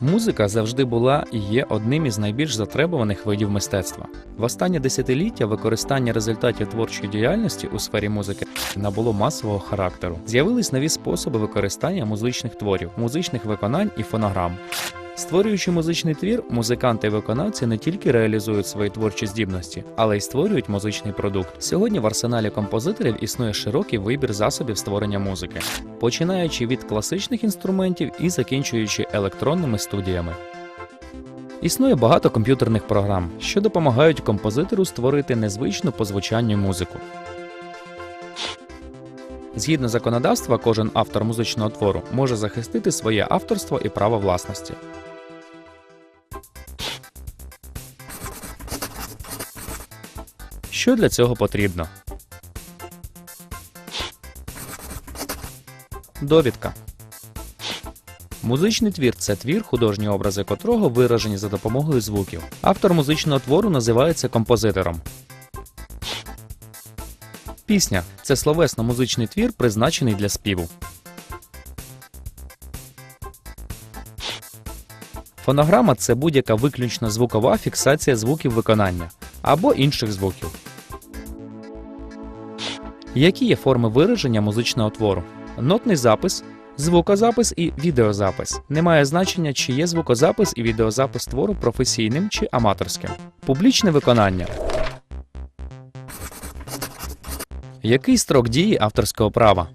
Музика завжди була і є одним із найбільш затребуваних видів мистецтва. В останнє десятиліття використання результатів творчої діяльності у сфері музики набуло масового характеру. З'явились нові способи використання музичних творів, музичних виконань і фонограм. Створюючи музичний твір, музиканти і виконавці не тільки реалізують свої творчі здібності, але й створюють музичний продукт. Сьогодні в арсеналі композиторів існує широкий вибір засобів створення музики, починаючи від класичних інструментів і закінчуючи електронними студіями. Існує багато комп'ютерних програм, що допомагають композитору створити незвичну по звучанню музику. Згідно законодавства, кожен автор музичного твору може захистити своє авторство і право власності. Що для цього потрібно? Довідка. Музичний твір це твір, художні образи котрого виражені за допомогою звуків. Автор музичного твору називається композитором. Пісня це словесно-музичний твір, призначений для співу. Фонограма це будь-яка виключно звукова фіксація звуків виконання або інших звуків. Які є форми вираження музичного твору? Нотний запис, звукозапис і відеозапис. Немає значення, чи є звукозапис і відеозапис твору професійним чи аматорським. Публічне виконання. Який строк дії авторського права?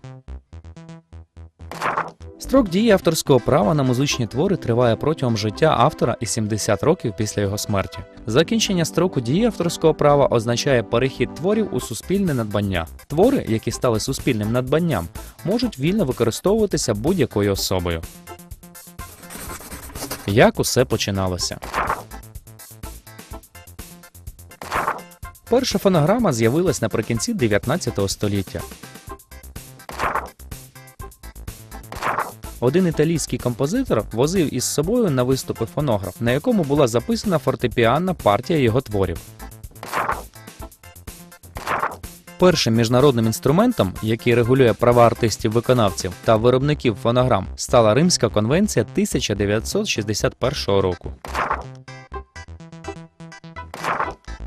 Строк дії авторського права на музичні твори триває протягом життя автора і 70 років після його смерті. Закінчення строку дії авторського права означає перехід творів у суспільне надбання. Твори, які стали суспільним надбанням, можуть вільно використовуватися будь-якою особою. Як усе починалося? Перша фонограма з'явилась наприкінці 19 століття. Один італійський композитор возив із собою на виступи фонограф, на якому була записана фортепіанна партія його творів. Першим міжнародним інструментом, який регулює права артистів-виконавців та виробників фонограм, стала Римська конвенція 1961 року.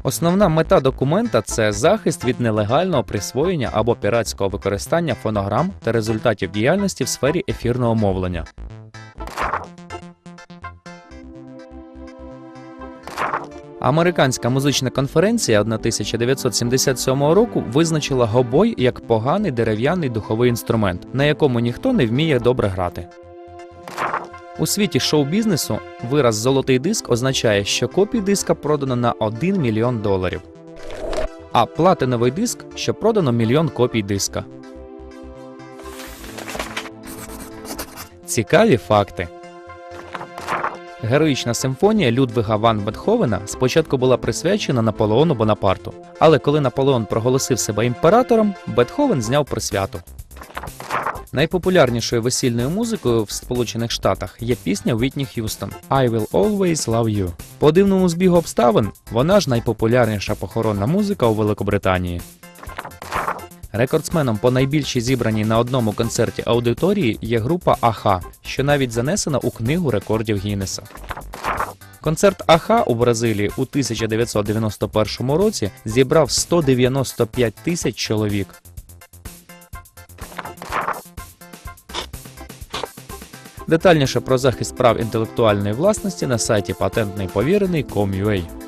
Основна мета документа це захист від нелегального присвоєння або піратського використання фонограм та результатів діяльності в сфері ефірного мовлення. Американська музична конференція 1977 року визначила гобой як поганий дерев'яний духовий інструмент, на якому ніхто не вміє добре грати. У світі шоу-бізнесу вираз золотий диск означає, що копій диска продано на 1 мільйон доларів, а платиновий диск, що продано мільйон копій диска. Цікаві факти. Героїчна симфонія Людвига ван Бетховена спочатку була присвячена Наполеону Бонапарту, але коли Наполеон проголосив себе імператором, Бетховен зняв присвяту. Найпопулярнішою весільною музикою в Сполучених Штатах є пісня Вітні Х'юстон I Will Always Love You. По дивному збігу обставин вона ж найпопулярніша похоронна музика у Великобританії. Рекордсменом по найбільшій зібраній на одному концерті аудиторії є група Аха, що навіть занесена у книгу рекордів Гіннеса. Концерт Аха у Бразилії у 1991 році зібрав 195 тисяч чоловік. Детальніше про захист прав інтелектуальної власності на сайті patentнийповірений.com.ua